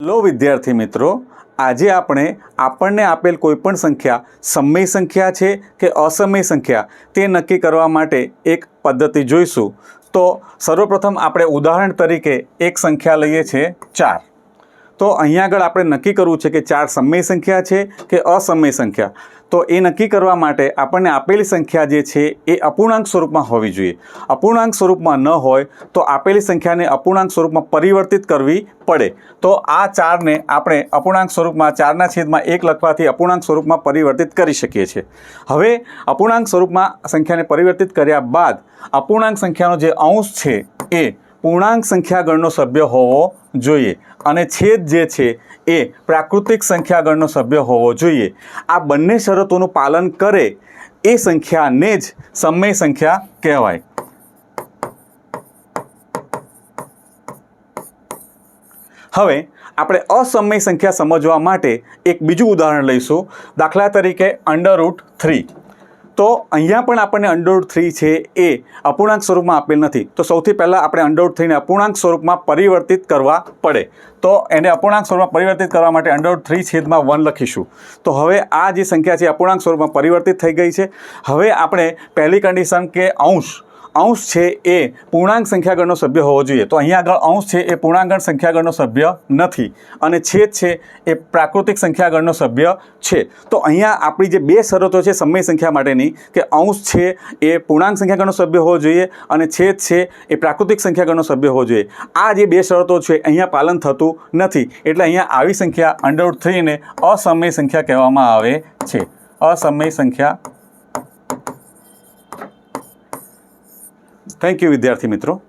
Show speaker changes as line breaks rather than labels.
Hello વિદ્યાર્થી મિત્રો, આજે આપણે આપણને આપેલ કોઈપણ સંખ્યા સમય સંખ્યા છે કે અસમય સંખ્યા તે નક્કી કરવા માટે એક પદ્ધતિ જોઈશું. તો સર્વપ્રથમ આપણે ઉદાહરણ તરીકે એક સંખ્યા લઈએ છીએ ચાર. તો અહીંયા આગળ આપણે નક્કી કરવું છે કે ચાર સમય સંખ્યા છે કે અસમય સંખ્યા? તો એ નક્કી કરવા માટે આપણને આપેલી સંખ્યા જે છે એ અપૂર્ણાંક સ્વરૂપમાં હોવી જોઈએ. અપૂર્ણાંક સ્વરૂપમાં ન હોય તો આપેલી સંખ્યાને અપૂર્ણાંક સ્વરૂપમાં પરિવર્તિત કરવી પડે. તો આ ચારને આપણે અપૂર્ણાંક સ્વરૂપમાં, ચારના છેદમાં એક લખવાથી અપૂર્ણાંક સ્વરૂપમાં પરિવર્તિત કરી શકીએ છીએ. હવે અપૂર્ણાંક સ્વરૂપમાં સંખ્યાને પરિવર્તિત કર્યા બાદ અપૂર્ણાંક સંખ્યાનો જે અંશ છે એ પૂર્ણાંક સંખ્યાગણનો સભ્ય હોવો જોઈએ. અને છેદ જે છે એ પ્રાકૃતિક સંખ્યાગણનો સભ્ય હોવો જોઈએ. આ બંને શરતોનું પાલન કરે એ સંખ્યાને જ સમય સંખ્યા કહેવાય. હવે આપણે અસમય સંખ્યા સમજવા માટે એક બીજું ઉદાહરણ લઈશું. દાખલા તરીકે અંડરરૂટ થ્રી તો અહીંયા પણ આપણને અંડરરૂટ થ્રી છે એ અપૂર્ણાંક સ્વરૂપમાં આપેલ નથી. તો સૌથી પહેલાં આપણે અંડરરૂટ થ્રીને અપૂર્ણાંક સ્વરૂપમાં પરિવર્તિત કરવા પડે. તો એને અપૂર્ણાંક સ્વરૂપમાં પરિવર્તિત કરવા માટે અંડરરૂટ થ્રી છેદમાં વન લખીશું. તો હવે આ જે સંખ્યા છે અપૂર્ણાંક સ્વરૂપમાં પરિવર્તિત થઈ ગઈ છે. હવે આપણે પહેલી કન્ડિશન કે અંશ અંશ છે એ પૂર્ણાંક સંખ્યાગણનો સભ્ય હોવો જોઈએ. તો અહીંયા આગળ અંશ છે એ પૂર્ણાંકગણ સંખ્યાગણનો સભ્ય નથી. અને છેદ છે એ પ્રાકૃતિક સંખ્યાગણનો સભ્ય છે. તો અહીંયા આપણી જે બે શરતો છે સમય સંખ્યા માટેની, કે અંશ છે એ પૂર્ણાંક સંખ્યાગણનો સભ્ય હોવો જોઈએ અને છેદ છે એ પ્રાકૃતિક સંખ્યાગણનો સભ્ય હોવો જોઈએ. આ જે બે શરતો છે અહીંયા પાલન થતું નથી. એટલે અહીંયા આવી સંખ્યા અંડરરૂટ થ્રીને અસમય સંખ્યા કહેવામાં આવે છે. અસમય સંખ્યા થેન્ક યુ વિદ્યાર્થી મિત્રો